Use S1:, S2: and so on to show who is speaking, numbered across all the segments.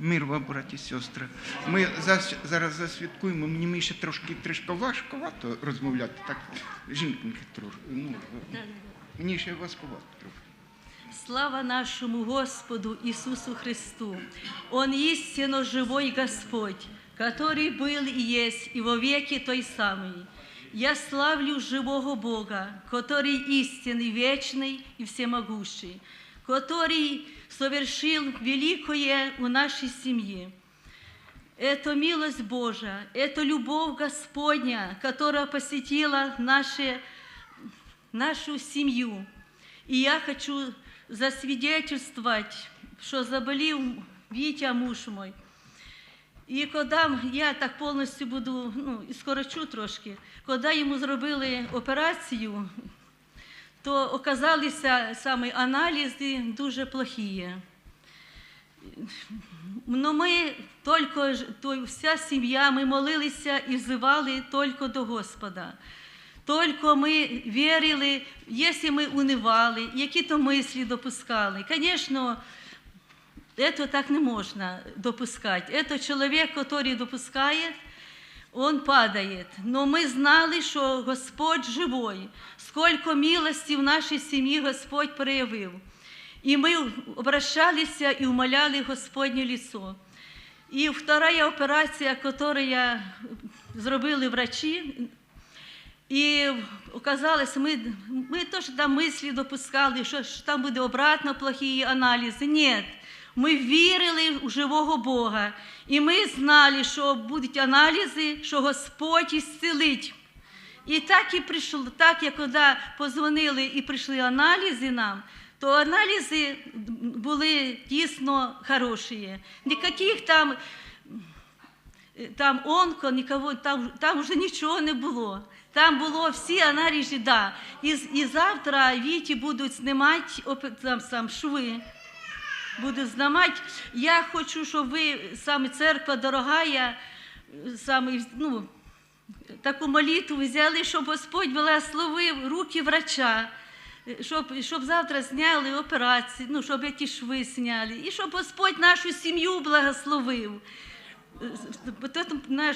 S1: Мир вам, браті і сестри. Ми зас- зараз засвяткуємо. Мені мені ще трошки трішки важковато розмовляти. Так, жінки трошки. Ну, мені ще важковато трохи.
S2: Слава нашему Господу Иисусу Христу! Он истинно живой Господь, который был и есть, и во веки той самый. Я славлю живого Бога, который истинный, вечный и всемогущий, который совершил великое у нашей семье. Это милость Божия, это любовь Господня, которая посетила наши, нашу семью. И я хочу засвидетельствовать, что заболел Витя, муж мой. І коли я так повністю буду, ну, і скорочу трошки, коли йому зробили операцію, то оказалися саме аналізи дуже плохі. Но ми тільки, ж- то вся сім'я, ми молилися і взивали тільки до Господа. Тільки ми вірили, якщо ми унивали, які то мислі допускали. Звісно, это так не можно допускать. Это человек, который допускает, он падает. Но мы знали, что Господь живой. Сколько милости в нашей семье Господь проявил. И мы обращались и умоляли Господне лицо. И вторая операция, которую зробили врачи, і оказалось, ми, ми теж там мислі допускали, що ж там буде обратно плохі аналізи. Ні. Ми вірили в живого Бога. І ми знали, що будуть аналізи, що Господь ісцелить. І так і прийшло, так як коли позвонили і прийшли аналізи нам, то аналізи були дійсно хороші. Ніяких там там онко, нікого, там, там вже нічого не було. Там було всі аналізи, да. І, і завтра Віті будуть знімати там, сам шви. Будуть знімати. Я хочу, щоб ви, саме церква дорогая, саме, ну, таку молитву взяли, щоб Господь благословив руки врача, щоб, щоб завтра зняли операції, ну, щоб ті шви зняли, і щоб Господь нашу сім'ю благословив.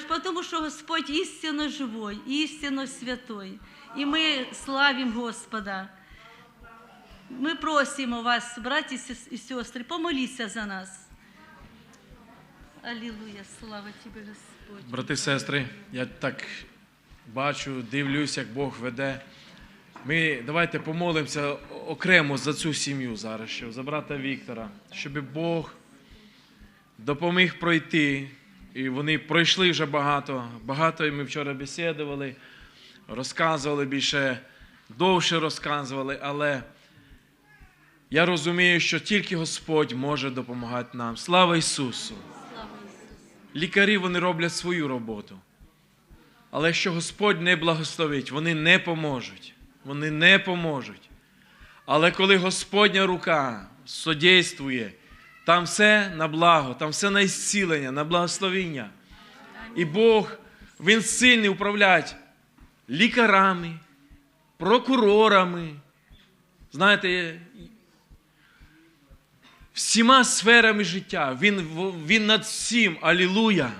S2: Потому что Господь истинно живой, истинно святой. И мы славим Господа. Мы просим у вас, братья и сестры, помоліться за нас. Аллилуйя, слава Тебе, Господь.
S3: Брати, сестри, я так бачу, дивлюсь, як Бог веде. Ми давайте помолимося окремо за цю сім'ю зараз, що за брата Віктора, щоб Бог допоміг пройти. І вони пройшли вже багато. Багато і ми вчора бесідували, розказували більше, довше розказували, але я розумію, що тільки Господь може допомагати нам. Слава Ісусу! Лікарі вони роблять свою роботу. Але якщо Господь не благословить, вони не поможуть. Вони не поможуть. Але коли Господня рука содействує, там все на благо, там все на ісцілення, на благословіння. І Бог, Він сильний управляти лікарами, прокурорами. Знаєте, всіма сферами життя. Він, він над всім. Алілуя.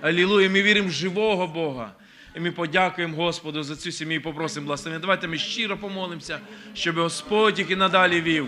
S3: Алілуя. Ми віримо в живого Бога. І ми подякуємо Господу за цю сім'ю і попросимо благословення. Давайте ми щиро помолимося, щоб Господь і надалі вів.